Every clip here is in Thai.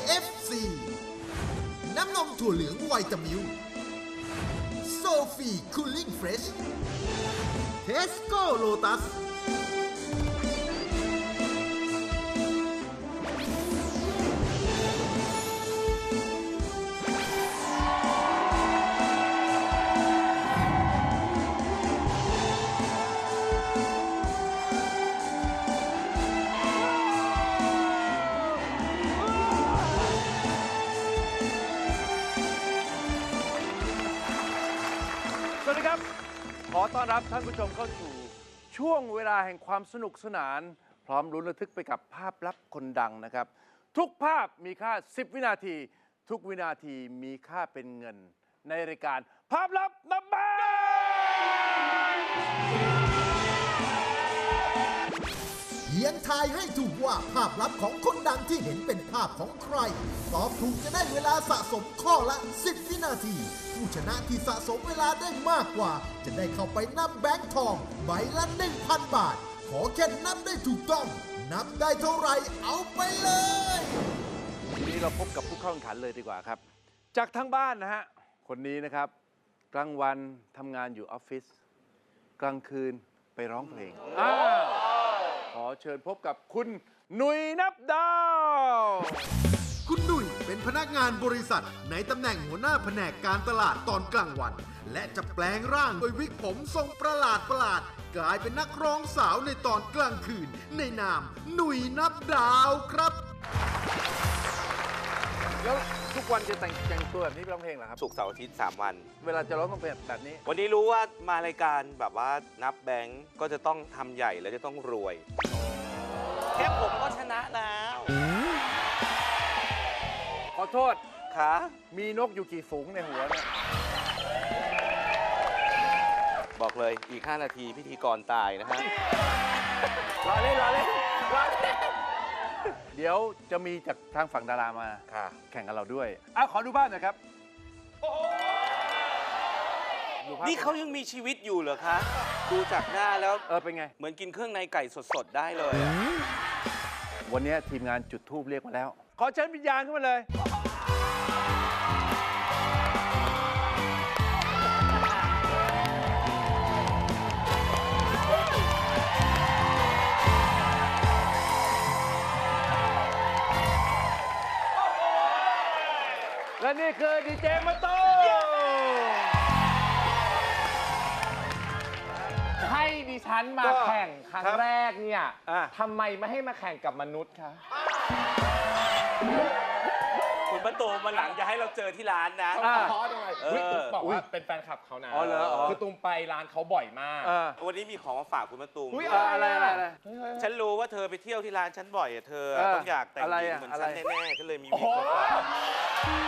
KFC น้ำนมถั่วเหลืองไวตามิลโซฟีคูลิ่งเฟรชเทสโก้โลตัส ดีครับ ขอต้อนรับท่านผู้ชมเข้าสู่ ช่วงเวลาแห่งความสนุกสนาน พร้อมลุ้นระทึกไปกับภาพลับคนดังนะครับ ทุกภาพมีค่า 10 วินาที ทุกวินาทีมีค่าเป็นเงิน ในรายการภาพลับนับแบ พียงทายให้ถูกว่าภาพลับของคนดังที่เห็นเป็นภาพของใคร ตอบถูกจะได้เวลาสะสมข้อละ 10 วินาที ผู้ชนะที่สะสมเวลาได้มากกว่า จะได้เข้าไปนับแบงค์ทองใบละ 1,000 บาท ขอแค่นับได้ถูกต้อง นับได้เท่าไหร่เอาไปเลยวันนี้เราพบกับผู้เข้าแข่งขันเลยดีกว่าครับ จากทั้งบ้านนะฮะ คนนี้นะครับ กลางวันทำงานอยู่ออฟฟิศกลางคืนไปร้องเพลงอ้าว ขอเชิญพบกับคุณหนุยนับดาว คุณหนุ่ยเป็นพนักงานบริษัท ในตำแหน่งหัวหน้าแผนกการตลาดตอนกลางวัน และจะแปลงร่างโดยวิกผมทรงประหลาดประหลาด กลายเป็นนักร้องสาวในตอนกลางคืน ในนามหนุ่ยนับดาวครับ แล้วทุกวันจะแต่งแต่งตัวแบบนี้ไปร้องเพลงเหรอครับ ศุกร์เสาร์อาทิตย์ 3 วัน เวลาจะร้องต้องเป็นแบบนี้ วันนี้รู้ว่ามารายการแบบว่านับแบงก์ก็จะต้องทำใหญ่แล้วจะต้องรวย แค่ผมก็ชนะแล้วขอโทษค่ะมีนกอยู่กี่ฝูงในหัวเนี่ยบอกเลยอีก 5 นาทีพิธีกรตายนะฮะ รอเล่นรอเล่นรอเล่น เดี๋ยวจะมีจากทางฝั่งดารามา ค่ะ แข่งกับเราด้วยอะขอดูบ้านหน่อยครับดูภพนี่เขายังมีชีวิตอยู่เหรอคะ ดูจากหน้าแล้วเออเป็นไง เหมือนกินเครื่องในไก่สดๆ ได้เลยอะวันนี้ทีมงานจุดทูบเรียกมาแล้ว ขอเชิญวิญญาณขึ้นมาเลย ดิฉันมาก็แข่งครั้งครับแรกเนี่ยอะ ทำไมไม่ให้มาแข่งกับมนุษย์คะ คุณประตูมาหลังจะให้เราเจอที่ร้านนะอะเพราะอะไรเออเฮ้ยตุ้มบอกว่าเป็นแฟนคลับเขานะอ๋อเหรออ๋อ คือตุ้มไปร้านเขาบ่อยมากเออวันนี้มีของมาฝากคุณประตูอุ๊ยเอออะไรอะไรอะไร ฉันรู้ว่าเธอไปเที่ยวที่ร้านฉันบ่อยอะเธอเออต้องอยากแต่งอะไรหญิงอะเหมือนอะไรฉันแน่ๆฉันเลยมีโอ้วิกโหมาฝาก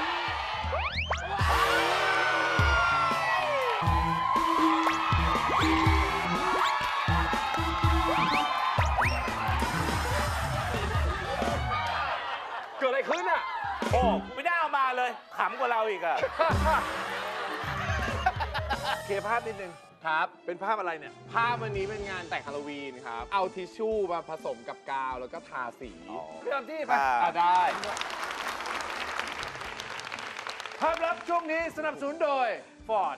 ว่าเราอีกอะเคภาพนิดนึง ครับ เป็นภาพอะไรเนี่ย ภาพวันนี้เป็นงานแต่งฮาโลวีนครับ เอาทิชชู่มาผสมกับกาวแล้วก็ทาสีเรื่องที่ไปค่ะอะได้ ภาพลับช่วงนี้สนับสนุนโดย Ford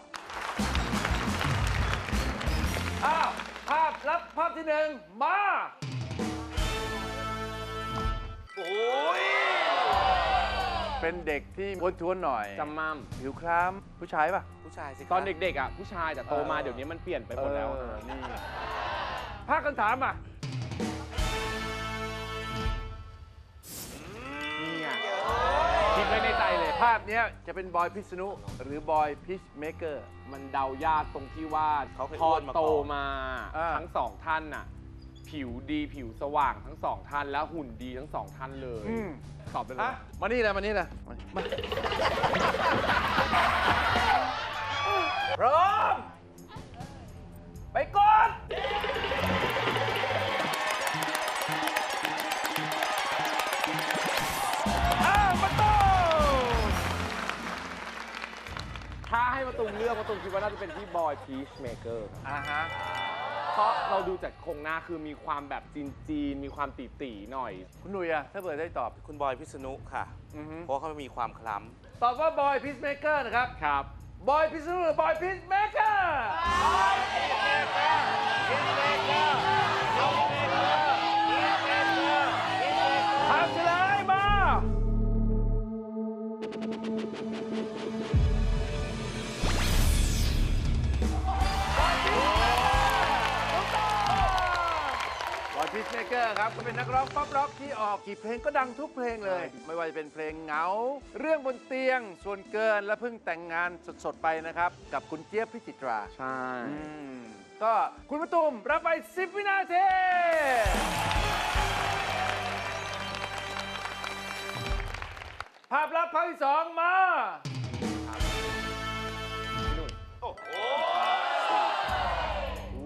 อ้าวภาพลับภาพที่หนึ่งมาโเป็นเด็กที่อ้วนท้วนหน่อยจำมั่มผิวคล้ำผู้ชายป่ะ ผู้ชายสิคะตอนเด็กๆอะผู้ชายแต่โตมาเออเดี๋ยวนี้มันเปลี่ยนไปหมดแล้วเออนี่ภาคกันถามอะนี่ไงคิดไว้ในใจเลย ภาพเนี้ยจะเป็นบอยพิษณุหรือบอยพิชเมเกอร์ มันเดายากตรงที่ว่าเขาเคยพออ้วนมาโตก่อนมา อ่า ทั้งสองท่านน่ะ ผิวดีผิวสว่างทั้งสองท่านแล้วหุ่นดีทั้งสองท่านเลยอืมตอบไปเลอะยมานี่เลยมานี่เลยมามาพร้อม ไปก่อนอ้าวมาโต้ถ้าให้มาตุมเลือกมาตุมคิดว่าน่าจะเป็นพี่บอยพีชเมเกอร์อ่าฮะ เพราะเราดูจากโครงหน้าคือมีความแบบจีนๆมีความตีๆหน่อย คุณหนุ่ยอะถ้าเปิดได้ตอบ คุณบอยพิษณุค่ะ อือฮึ เพราะเขามีความคล้ตอบว่าบอยพีซเมเกอร์นะครับ ครับ บอยพิซซูหรือบอยพีซเมเกอร์ บอยพีซเมเกอร์พีซเมเกอร์ พีซเมเกอร์ครับก็เป็นนักร้องป๊อปร็อกที่ออกกี่เพลงก็ดังทุกเพลงเลย ไม่ว่าจะเป็นเพลงเหงา เรื่องบนเตียง ส่วนเกินและเพิ่งแต่งงานสดๆไปนะครับ กับคุณเจี๊ยบพิจิตรา ใช่อืมก็คุณประตุมรับไป 10 วินาทีภาพลับภาพที่สองมา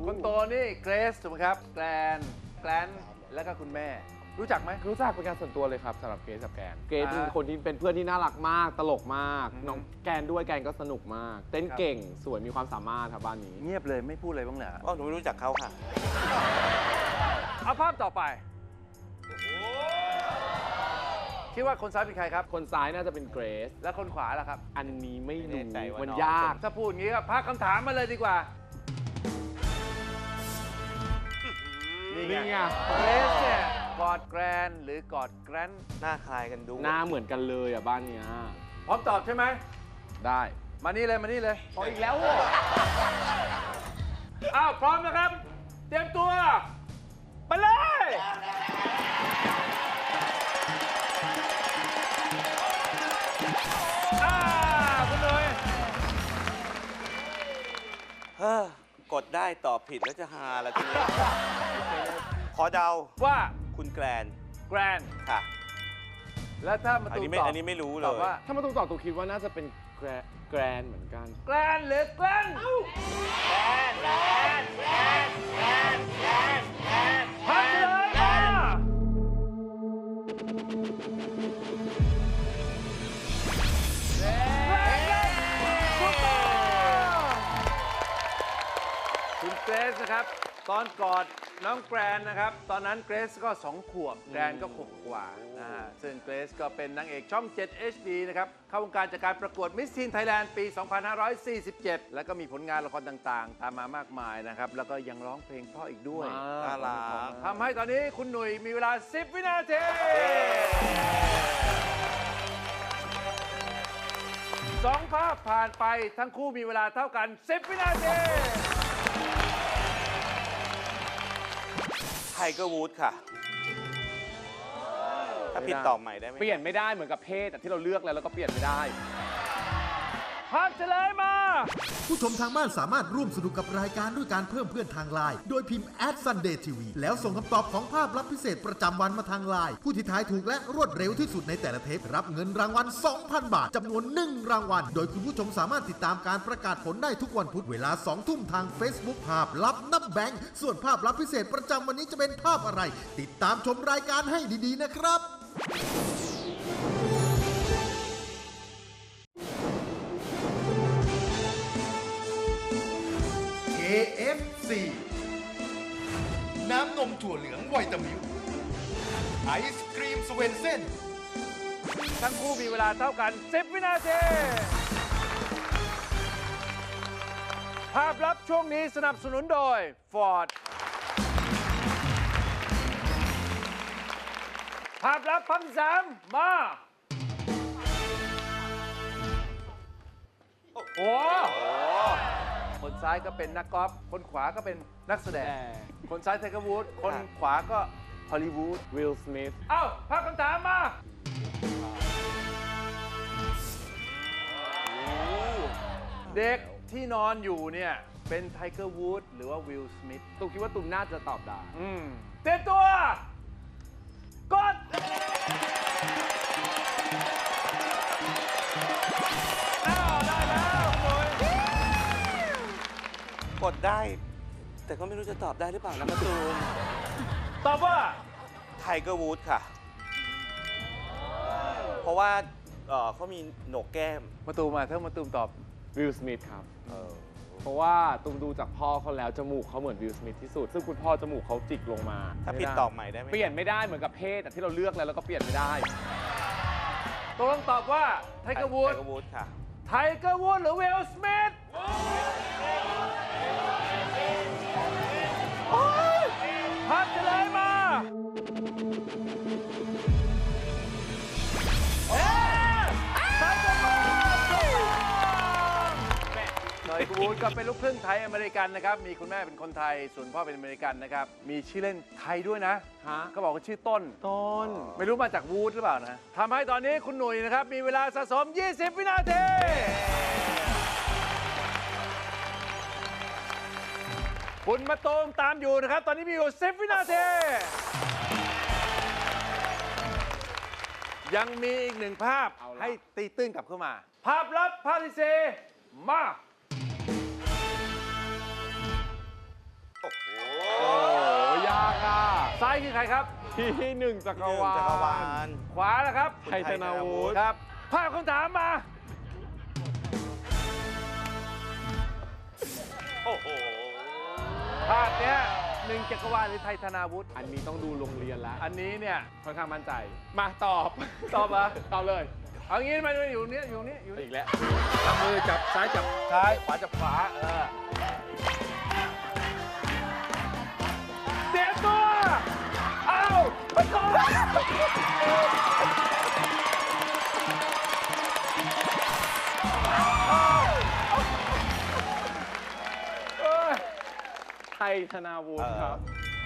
คนโตนี่เกรซถูกไหมครับ แกรน แกรนแล้วก็คุณแม่ รู้จักไหม รู้จักเป็นการส่วนตัวเลยครับสำหรับเกรซกับแกน เกรซอ่าเป็นคนที่เป็นเพื่อนที่น่ารักมาก ตลกมากอืมน้องแกนด้วยแกนก็สนุกมาก เต้นครับเก่งสวยมีความสามารถครับบ้านนี้ เงียบเลยไม่พูดอะไรบ้างเหรอำอ๋อหนูไม่รู้จักเขาค่ะ เอาภาพต่อไปคิดว่าคนซ้ายเป็นใครครับ คนซ้ายน่าจะเป็นเกรซ แล้วคนขวาล่ะครับ อันนี้ไม่ไม่แน่รู้ใจว่ามันน้องยาก ถ้าพูดอย่างนี้ก็พักคำถามมาเลยดีกว่า นี่ไงเกรซเนี่ยกอดแกรนหรือกอดแกรนหน้าคล้ายกันดู หน้าเหมือนกันเลยอะบ้านเนี้ยพร้อมตอบใช่ไหม ได้ มานี่เลยมานี่เลยพออีกแล้วเหรออ้าวพร้อมนะครับ เตรียมตัว ไปเลย อกดได้ตอบผิดแล้วจะฮาละทีนี้ขอเดาว่าคุณแกรนแกรนค่ะ แล้วถ้ามาอันตูนี้มไม่ตอบอันนี้ไม่รู้เลตอบย ว่าถ้ามาตูมตอบตูคิดว่าน่าจะเป็นแกรแกรนเหมือนกัน แกรนหรือแกรนแกรนแกรนแกรนแกรน ซนะครับ ตอนกอดน้องแกรนนะครับ ตอนนั้นเกรซก็ 2 ขวบ แกรนก็ขวบกว่านะฮะซึ่งเกรซก็เป็นนางเอกช่อง 7 HD นะครับ เข้าวงการจากการประกวดมิส s ีนไทยแลนด์ปี 2547 แล้วก็มีผลงานละครต่างๆ ตามมามากมายนะครับ แล้วก็ยังร้องเพลงเพราะอีกด้วยน่ารักทำให้ตอนนี้คุณหนุ่ยมีเวลา 10 วินาทีสองภาพผ่านไปทั้งคู่มีเวลาเท่ากัน 10 วินาที ไทเกอร์วูดค่ะ ถ้าผิดตอบใหม่ได้ไหม เปลี่ยนไม่ได้เหมือนกับเพศอะที่เราเลือกแล้วแล้วก็เปลี่ยนไม่ได้ ภาพเฉลยมา ผู้ชมทางบ้านสามารถร่วมสนุกกับรายการด้วยการเพิ่มเพื่อนทางไลน์โดยพิมพ์ at sunday tv แล้วส่งคำตอบของภาพลับพิเศษประจำวันมาทางไลน์ผู้ที่ทายถูกและรวดเร็วที่สุดในแต่ละเทปรับเงินรางวัล 2,000 บาทจำนวน 1 รางวัล โดยคุณผู้ชมสามารถติดตามการประกาศผลได้ทุกวันพุธเวลา 2 ทุ่มทาง Facebook ภาพลับนับแบงค์ส่วนภาพลับพิเศษประจำวันนี้จะเป็นภาพอะไร ติดตามชมรายการให้ดีๆนะครับ KFC น้ำนมถั่วเหลืองไวตามิลไอศครีมสเวนเซ่นทั้งคู่มีเวลาเท่ากัน 10 วินาที ภาพลับช่วงนี้สนับสนุนโดย Ford ภาพลับพันสามมา โอ้โห คนซ้ายก็เป็นนักกอล์ฟคนขวาก็เป็นนักแสดง คนซ้ายไทเกอร์วูดคนขวาก็ฮอลลีวูดวิลสมิธเอ้าภาพคำถามมาเด็กที่นอนอยู่เนี่ย เป็นไทเกอร์วูดหรือว่าวิลสมิธตูคิดว่าตูมน่าจะตอบได้อืมเต็มตัว กด ดได้ แต่ก็ไม่รู้จะตอบได้หรือเปล่านะมะตูมตอบว่าไทเกอร์วูดค่ะ เพราะว่าเอ่อเขามีโหนกแก้ม มาตูมมาถ้ามาตูมตอบวิลสมิธครับเออผราะว่าตูมดูจากพ่อเขาแล้วจมูกเขาเหมือนวิลสมิธที่สุด ซึ่งคุณพ่อจมูกเขาจิกลงมาถ้าไม่ผิดไตอบใหม่ได้ไหมเปลี่ยนไม่ได้เหมือนกับเพศอะที่เราเลือกแล้วแล้วก็เปลี่ยนไม่ได้ตกลงตอบว่าไทเกอร์วูดไทเกอร์วูดค่ะ ไทเกอร์วูดหรือวิลสมิธโกอร์วูดก็เป็นลูกครึ่งไทยอเมริกันนะครับ มีคุณแม่เป็นคนไทย ส่วนพ่อเป็นอเมริกันนะครับ มีชื่อเล่นไทยด้วยนะ ฮะเขาบอกว่าชื่อต้น ต้น ไม่รู้มาจากวูดหรือเปล่านะทำให้ตอนนี้คุณหนุ่ยนะครับ มีเวลาสะสม 20 วินาที คุณมาตูมตามอยู่นะครับ ตอนนี้มีอยู่ 10 วินาที ยังมีอีกหนึ่งภาพเอาล่ะให้ตีตื้นกลับเข้ามา ภาพลับภาพที่สี่มา ซ้ายคือใครครับ ที่หนึ่งจักรวาลจักรวาล ขวาแล้วครับไทยธนาวุฒิครับภาพคำถามมา โอ้โหภาพเนี้ยหนึ่งจักรวาลหรือไทยธนาวุฒิอันนี้ต้องดูโรงเรียนแล้วอันนี้เนี่ยค่อนข้างมั่นใจ มาตอบ ตอบเหรอตอบเลย เอางี้มาดูอยู่เนี้ยอยู่เนี้ยอยู่อีนี่กแล้วจับมือจับซ้ายจับซ้ายขวาจับขวาเออ ไทยธนาวุฒิครับ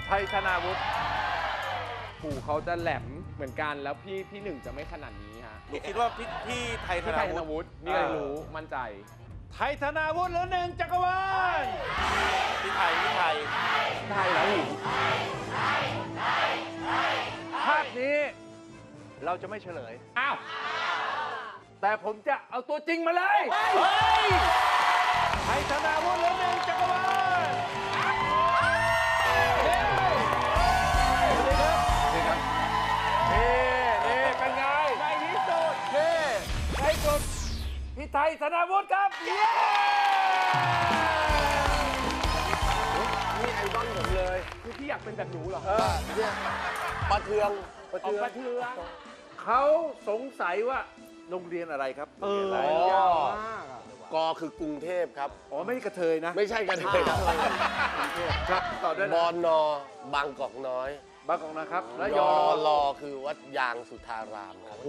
ไทยธนาวุฒิหูเขาจะแหลมเหมือนกันแล้วพี่พี่หนึ่งจะไม่ขนาดนี้ฮะหนูคิดว่าพี่พี่ไทยธพี่ไทนายธนาวุฒิวุฒินี่ก็รู้มั่นใจ ไทยธนาวุฒิหรือหนึ่งจักรวาลพี่ไทยพี่ไทย ไทยแล้วหูภาพนี้ เราจะไม่เฉลย อ้าว แต่ผมจะเอาตัวจริงมาเลยไทยธนาวุฒิเหลือหนึ่งจักรวาลเฮ้นี่ครับนี่ครับนี่นี่เป็นไงในที่สุดนี่ในที่สุดพี่ไทยธนาวุฒิครับ เย้นี่ไอดอลผมเลย คือพี่อยากเป็นแบบหนูเหรอ เออเนี่ยปลาเทือง ปลาออกเทืองมา เทืองเขาสงสัยว่าโรงเรียนอะไรครับเออโรงรียนอะไรยากมากอะกอคือกรุงเทพครับ อ๋อไม่ใช่กระเทยนะไม่ใช่กันเลยครับครับต่อด้วยบนะอนอบางกอกน้อยบางกอกนะครับและยยออรอคือวัดยางสุทารามครับ โอ้โห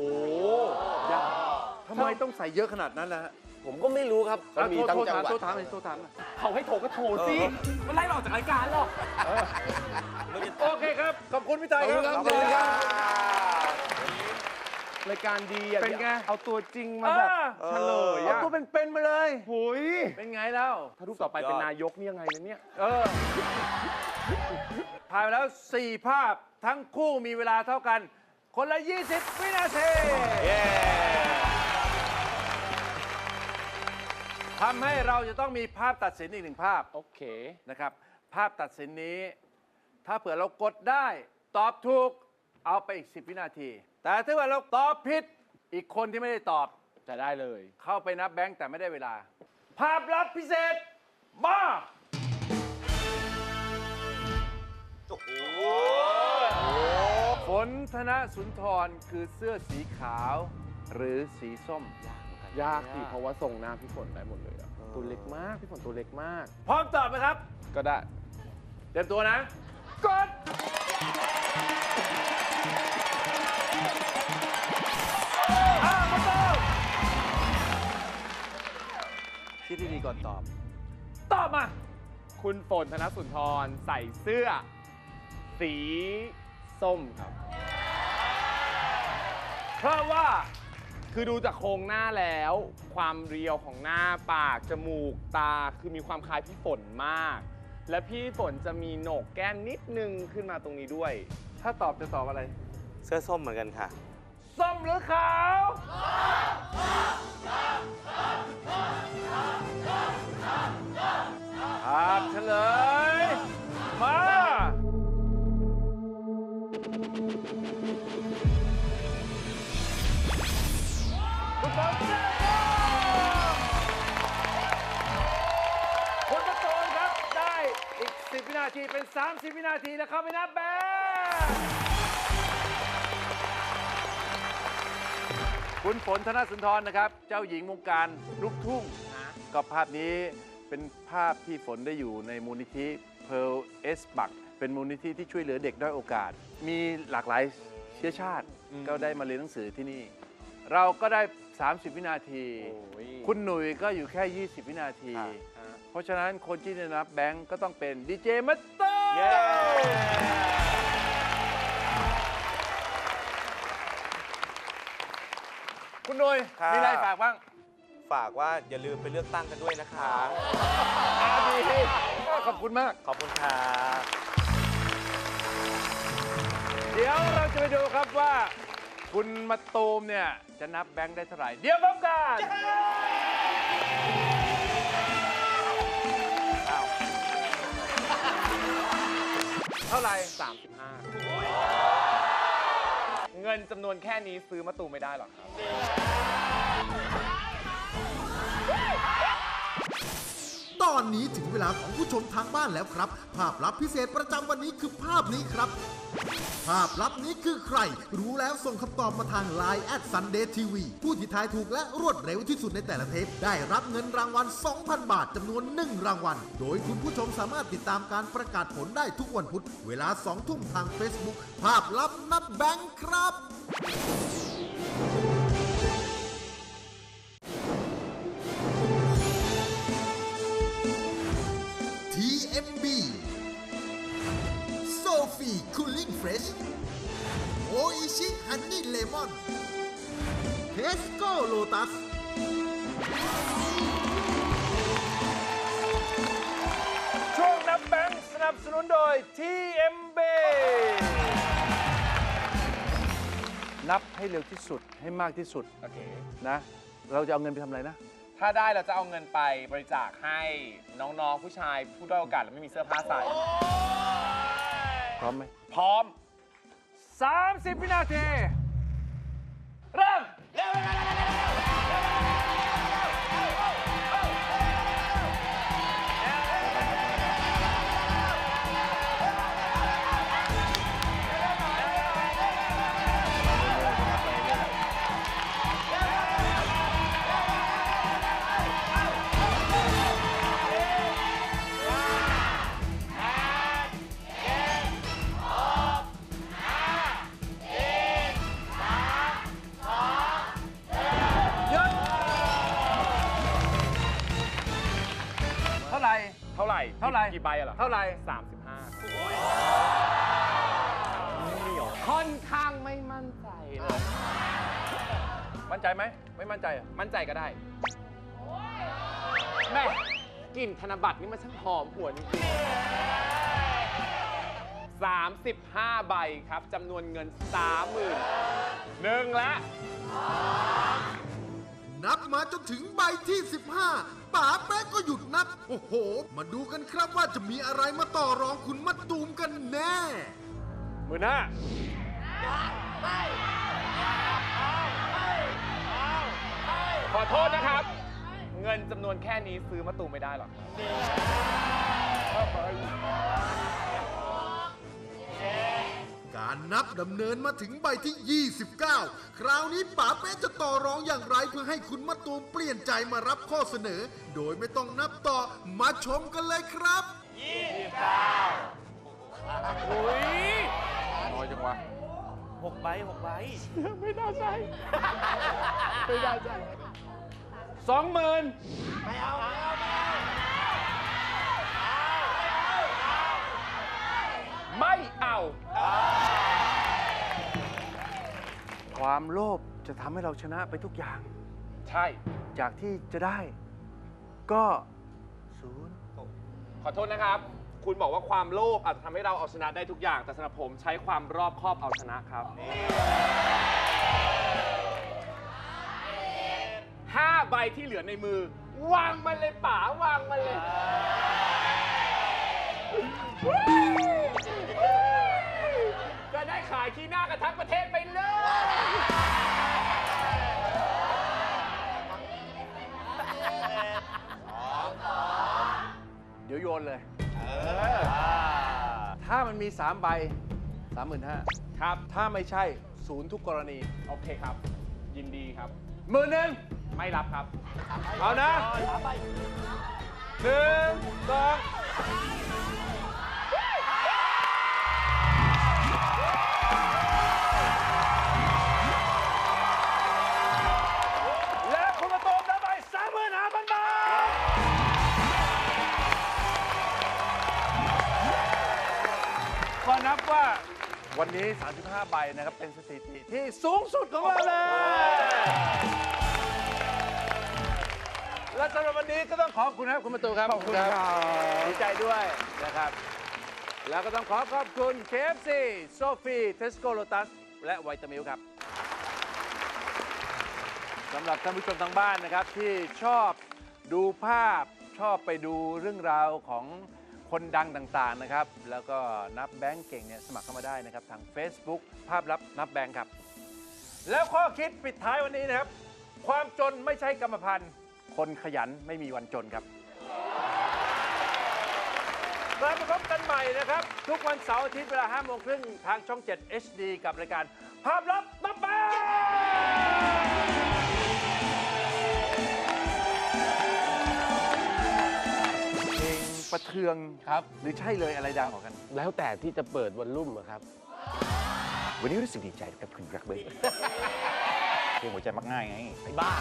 ยากทำไมต้องใส่เยอะขนาดนั้นนะฮะผมก็ไม่รู้ครับมันมีทั้งโทรจังถามหวัด โทรถามเลยโทรถามหน่อยเขาให้โทรก็โทรสิมันไล่เราออกจากรายการหรอก โอเคครับ ขอบคุณพี่ไทยครับ ขอบคุณครับราย การดีอะเป็นไง เอาตัวจริงมาแบบเฉลยเอาอะตัวเป็นๆมาเลยหุยเป็นไงแล้ว ถ้ารูปต่อไปเป็นนายกนี่ยังไงนะเนี่ย เออผ่านไปแล้ว 4 ภาพทั้งคู่มีเวลาเท่ากัน คนละ 20 วินาทีเย้ทำให้เราจะต้องมีภาพตัดสินอีกหนึ่งภาพโอเค นะครับ ภาพตัดสินนี้ ถ้าเผื่อเรากดได้ ตอบถูก เอาไปอีก 10 วินาที แต่ถ้าเผื่อเราตอบผิด อีกคนที่ไม่ได้ตอบจะได้เลย เข้าไปนับแบงค์แต่ไม่ได้เวลา ภาพลับพิเศษ มาโอ้โหฝนธนสุนทรคือเสื้อสีขาว หรือสีส้ม ยากสิเพราะว่าส่งหน้าพี่ฝนได้หมดเลยอะตัวเล็กมากพี่ฝนตัวเล็กมาก พร้อมตอบไหมครับ ก็ได้ เตรียมตัวนะ กด คิดดีๆก่อนตอบ ตอบมา คุณฝนธนสุนทรใส่เสื้อ สีส้มครับ เพราะว่าคือดูจากโครงหน้าแล้ว ความเรียวของหน้าปาก จมูกตาคือมีความคล้ายพี่ฝนมาก และพี่ฝนจะมีโหนกแก้มนิดนึงขึ้นมาตรงนี้ด้วย ถ้าตอบจะตอบอะไร เสื้อส้มเหมือนกันค่ะ ส้มหรือขาวครับเฉลย มา คุณบอลเจ้าคที เป็น 30 วินาทีแล้วเข้าไปนับแบง คุณฝนธนสุนทรนะครับ เจ้าหญิงวงการลูกทุ่งนะก็ภาพนี้เป็นภาพที่ฝนได้อยู่ในมูลนิธิ Pearl S บักเป็นมูลนิธิที่ช่วยเหลือเด็กด้อยโอกาส มีหลากหลายเชื้อชาติก็ได้มาเรียนหนังสือที่นี่ เราก็ได้ 30 วินาทีโอ้ยคุณหนุ่ยก็อยู่แค่ 20 วินาทีฮะเพราะฉะนั้นคนที่ได้นับแบงก์ก็ต้องเป็นดีเจมัตเตอร์ คุณหนุ่ยครับ มีอะไรฝากบ้างฝากว่าอย่าลืมไปเลือกตั้งกันด้วยนะคะดีขอบคุณมาก ขอบคุณครับ เดี๋ยวเราจะไปดูครับว่า คุณมาตูมเนี่ย จะนับแบงค์ได้เท่าไหร่ เดี๋ยวพบกันอ้าวเท่าไหร่35 เงินจำนวนแค่นี้ซื้อมะตูมไม่ได้หรอกครับ อนนี้ถึงเวลาของผู้ชมทางบ้านแล้วครับ ภาพลับพิเศษประจำวันนี้คือภาพนี้ครับ ภาพลับนี้คือใคร รู้แล้วส่งคำตอบมาทาง Line แอด Sunday TV ผู้ที่ทายถูกและรวดเร็วที่สุดในแต่ละเทป ได้รับเงินรางวัล 2,000 บาทจำนวน 1 รางวัล โดยคุณผู้ชมสามารถติดตามการประกาศผลได้ทุกวันพุธ เวลา 2 ทุ่มทาง Facebook ภาพลับนับแบงค์ครับ อนเทสโก้โลตัส ช่วงนับแบงค์สนับสนุนโดย TMB นับให้เร็วที่สุดให้มากที่สุดโอเค นะ เราจะเอาเงินไปทำอะไรนะ ถ้าได้เราจะเอาเงินไปบริจาคให้น้องๆ ผู้ชายผู้ด้อยโอกาสและไม่มีเสื้อผ้าใส่ พร้อมไหม พร้อม 30 วินาที เท่าไหร่เท่าไหร่กี่ใบอะเหรอเท่าไหร่35ค่อนข้างไม่มั่นใจเลย มั่นใจไหม ไม่มั่นใจเหรอะมั่นใจก็ได้แม่กลิ่นธนบัตรนี่มันช่างหอมหวนจริงๆ35ใบครับจำนวนเงิน30,000หนึ่งละ นับมาจนถึงใบที่ 15ป๋าแป๊กก็หยุดนับ โอ้โห มาดูกันครับว่าจะมีอะไรมาต่อรองคุณมัดตูมกันแน่หมื่นห้าขอโทษนะครับ เงินจำนวนแค่นี้ซื้อมะตูมไม่ได้หรอก การนับดำเนินมาถึงใบที่ 29 คราวนี้ป๋าเป๊ะจะต่อรองอย่างไรเพื่อให้คุณมะตูมเปลี่ยนใจมารับข้อเสนอ โดยไม่ต้องนับต่อมาชมกันเลยครับน้อยจังวะหกใบหกใบไม่น่าใช่ไม่น่าใช่สองหมื่นไม่ ความโลภจะทำให้เราชนะไปทุกอย่าง ใช่ จากที่จะได้ ก็ศูนย์ขอโทษนะครับ คุณบอกว่าความโลภอาจจะทำให้เราเอาชนะได้ทุกอย่าง แต่สำหรับผมใช้ความรอบคอบเอาชนะครับห้าใบที่เหลือในมือ วางมันเลยป๋าวางมันเลย จะได้ขายขี้หน้ากันทั้งประเทศไปเลย ดี๋ยวโยนเลยเอถ้ามันมี 3 ใบ 35,000ครับ ถ้าไม่ใช่ศูนย์ทุกกรณี โอเคครับ ยินดีครับหมื่นหนึ่งไม่รับครับ เอานะหนึ่งสอง วันนี้ 35 ใบนะครับ เป็นสถิติที่สูงสุดของเราเลย และสำหรับวันนี้ก็ต้องขอบคุณครับ คุณประตูครับขอบคุณครับ ดีใจด้วยนะครับ แล้วก็ต้องขอขอบคุณ KFC โซฟีเทสโกโ o ตัส และไวตามิลครับ สำหรับท่านผู้ชมทางบ้านนะครับที่ชอบดูภาพชอบไปดูเรื่องราวของ คนดังต่างๆนะครับ แล้วก็นับแบงก์เก่งเนี่ยสมัครเข้ามาได้นะครับ ทาง Facebook ภาพลับนับแบงก์ครับ แล้วข้อคิดปิดท้ายวันนี้นะครับ ความจนไม่ใช่กรรมพันธุ์คนขยันไม่มีวันจนครับกลับมาพบกันใหม่นะครับ ทุกวันเสาร์อาทิตย์เวลา5โมงครึ่งทางช่อง 7 HD กับรายการภาพลับนับ เทืองครับ หรือใช่เลยอะไรดังกว่ากัน แล้วแต่ที่จะเปิดวันรุ่มอะครับ วันนี้รู้สึกดีใจกับคุณรักเบิร์เพลงหัวใจมักง่ายไงบ้า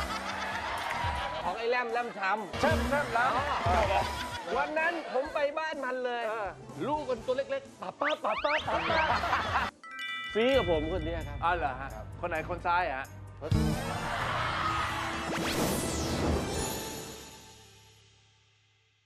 ของไอ้แรมแรมช้เช่มเช่มแล้วำวันนั้นผมไปบ้านมันเลย ลูกคนตัวเล็กๆป้าป้าป้าป้าป้าป้าซีกับผมคนเนี้ยครับอ๋อเหรอฮะ คนไหนคนซ้ายอะฮะ